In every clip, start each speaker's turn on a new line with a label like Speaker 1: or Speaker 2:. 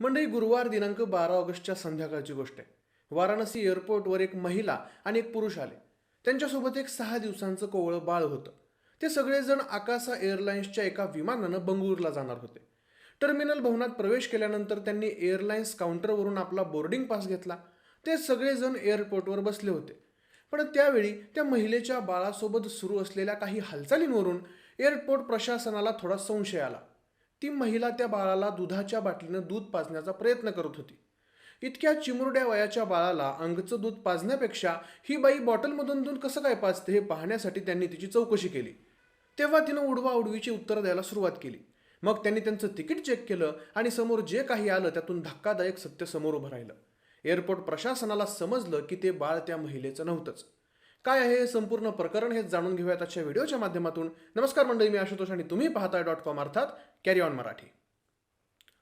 Speaker 1: मंडळी गुरुवार दिनांक बारा ऑगस्टच्या संध्याकाळची गोष्ट आहे. वाराणसी एअरपोर्टवर एक महिला आणि एक पुरुष आले. त्यांच्यासोबत एक सहा दिवसांचं कोवळं बाळ होतं. ते सगळेजण आकासा एअरलाइन्सच्या एका विमानानं बंगळूरला जाणार होते. टर्मिनल भवनात प्रवेश केल्यानंतर त्यांनी एअरलाइन्स काउंटरवरून आपला बोर्डिंग पास घेतला. ते सगळेजण एअरपोर्टवर बसले होते. पण त्यावेळी त्या महिलेच्या बाळासोबत सुरू असलेल्या काही हालचालींवरून एअरपोर्ट प्रशासनाला थोडा संशय आला. ती महिला त्या बाळाला दुधाच्या बाटलीनं दूध पाजण्याचा प्रयत्न करत होती. इतक्या चिमुरड्या वयाच्या बाळाला अंगचं दूध पाजण्यापेक्षा ही बाई बॉटलमधून दूध कसं काय पाजते हे पाहण्यासाठी त्यांनी तिची चौकशी केली. तेव्हा तिनं उडवा उडवीची उत्तरं द्यायला सुरुवात केली. मग त्यांनी त्यांचं तिकीट चेक केलं आणि समोर जे काही आलं त्यातून धक्कादायक सत्य समोर उभं राहिलं. एअरपोर्ट प्रशासनाला समजलं की ते बाळ त्या महिलेचं नव्हतंच. काय आहे हे संपूर्ण प्रकरण हे जाणून घेऊयात आजच्या व्हिडिओच्या माध्यमातून. नमस्कार मंडळी मी आशुतोष आणि तुम्ही पाहताय डॉट कॉम अर्थात कॅरी ऑन मराठी.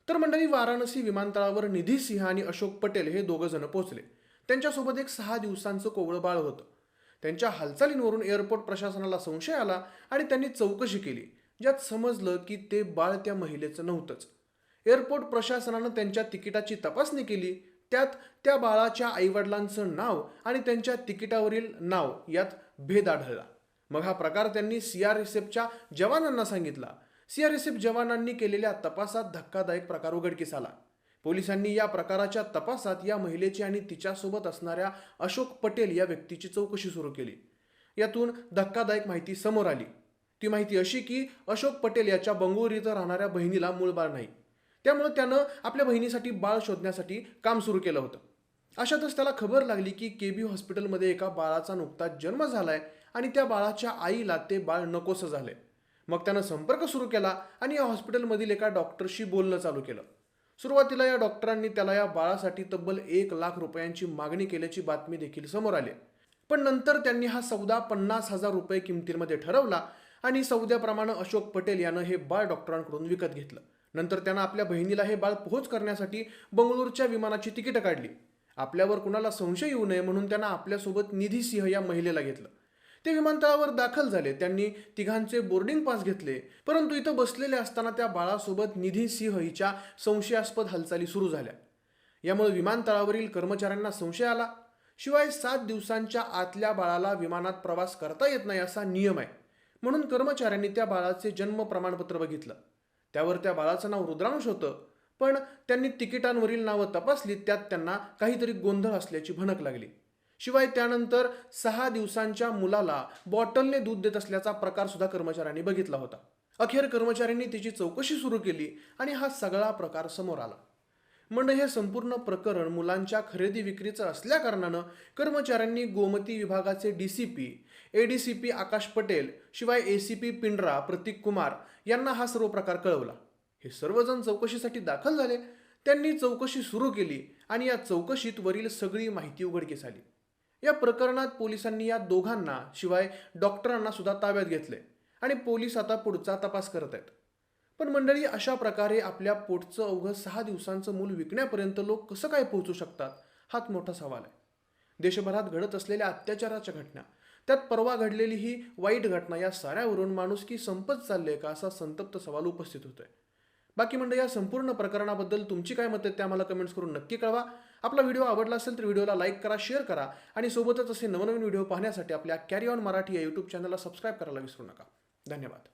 Speaker 1: तर मंडळी वाराणसी विमानतळावर निधी सिंह आणि अशोक पटेल हे दोघं जण पोहोचले. त्यांच्यासोबत एक सहा दिवसांचं कोवळं बाळ होतं. त्यांच्या हालचालींवरून एअरपोर्ट प्रशासनाला संशय आला आणि त्यांनी चौकशी केली ज्यात समजलं की ते बाळ त्या महिलेचं नव्हतंच. एअरपोर्ट प्रशासनानं त्यांच्या तिकिटाची तपासणी केली त्यात त्या बाळाच्या आईवडिलांचं नाव आणि त्यांच्या तिकिटावरील नाव यात भेद आढळला. मग हा प्रकार त्यांनी सी आर एस एफच्या जवानांना सांगितला. सी आर एस एफ जवानांनी केलेल्या तपासात धक्कादायक प्रकार उघडकीस आला. पोलिसांनी या प्रकाराच्या तपासात या महिलेची आणि तिच्यासोबत असणाऱ्या अशोक पटेल या व्यक्तीची चौकशी सुरू केली. यातून धक्कादायक माहिती समोर आली. ती माहिती अशी की अशोक पटेल याच्या बंगळूर इथं राहणाऱ्या बहिणीला मूळ बाळ नाही. त्यामुळं त्यानं आपल्या बहिणीसाठी बाळ शोधण्यासाठी काम सुरू केलं होतं. अशातच त्याला खबर लागली की के बी हॉस्पिटलमध्ये एका बाळाचा नुकताच जन्म झालाय आणि त्या बाळाच्या आईला ते बाळ नकोसं झालंय. मग त्यानं संपर्क सुरू केला आणि या हॉस्पिटलमधील एका डॉक्टरशी बोलणं चालू केलं. सुरुवातीला या डॉक्टरांनी त्याला या बाळासाठी तब्बल एक लाख रुपयांची मागणी केल्याची बातमी देखील समोर आली. पण नंतर त्यांनी हा सौदा पन्नास हजार रुपये किमतीमध्ये ठरवला आणि सौद्याप्रमाणे अशोक पटेल यानं हे बाळ डॉक्टरांकडून विकत घेतलं. नंतर त्यानं आपल्या बहिणीला हे बाळ पोहोच करण्यासाठी बंगळूरच्या विमानाची तिकीटं काढली. आपल्यावर कुणाला संशय येऊ नये म्हणून त्यांना आपल्यासोबत निधी सिंह या महिलेला घेतलं. ते विमानतळावर दाखल झाले. त्यांनी तिघांचे बोर्डिंग पास घेतले. परंतु इथं बसलेले असताना त्या बाळासोबत निधी सिंह हिच्या संशयास्पद हालचाली सुरू झाल्या. यामुळे विमानतळावरील कर्मचाऱ्यांना संशय आला. शिवाय सात दिवसांच्या आतल्या बाळाला विमानात प्रवास करता येत नाही असा नियम आहे. म्हणून कर्मचाऱ्यांनी त्या बाळाचे जन्म प्रमाणपत्र बघितलं. त्यावर त्या बाळाचं नाव रुद्रांश होतं. पण त्यांनी तिकिटांवरील नावं तपासली त्यात त्यांना काहीतरी गोंधळ असल्याची भणक लागली. शिवाय त्यानंतर सहा दिवसांच्या मुलाला बॉटलने दूध देत असल्याचा प्रकार सुद्धा कर्मचाऱ्यांनी बघितला होता. अखेर कर्मचाऱ्यांनी तिची चौकशी सुरू केली आणि हा सगळा प्रकार समोर आला. मंड हे संपूर्ण प्रकरण मुलांच्या खरेदी विक्रीचं असल्याकारणानं कर्मचाऱ्यांनी गोमती विभागाचे D C P A D C P Akash Patel शिवाय A C P Pindra Prateek Kumar यांना हा सर्व प्रकार कळवला. हे सर्वजण चौकशीसाठी दाखल झाले. त्यांनी चौकशी सुरू केली आणि या चौकशीत वरील सगळी माहिती उघडकीस आली. या प्रकरणात पोलिसांनी या दोघांना शिवाय डॉक्टरांना सुद्धा ताब्यात घेतले आणि पोलीस आता पुढचा तपास करत आहेत. पण मंडळी अशा प्रकारे आपल्या पोटचं अवघं सहा दिवसांचं मूल विकण्यापर्यंत लोक कसं काय पोहोचू शकतात? हाच मोठा सवाल आहे. देशभरात घडत असलेल्या अत्याचाराच्या घटना त्यात परवा घडलेली ही वाईट घटना या साऱ्यावरून माणूस की संपत चालले का असा संतप्त सवाल उपस्थित होतोय. बाकी म्हणजे या संपूर्ण प्रकरणाबद्दल तुमची काय मत आहेत ते आम्हाला कमेंट्स करून नक्की कळवा. आपला व्हिडिओ आवडला असेल तर व्हिडिओला लाईक करा शेअर करा आणि सोबतच असे नवनवीन व्हिडिओ पाहण्यासाठी आपल्या कॅरी ऑन मराठी या यूट्यूब चॅनलला सबस्क्राईब करायला विसरू नका. धन्यवाद.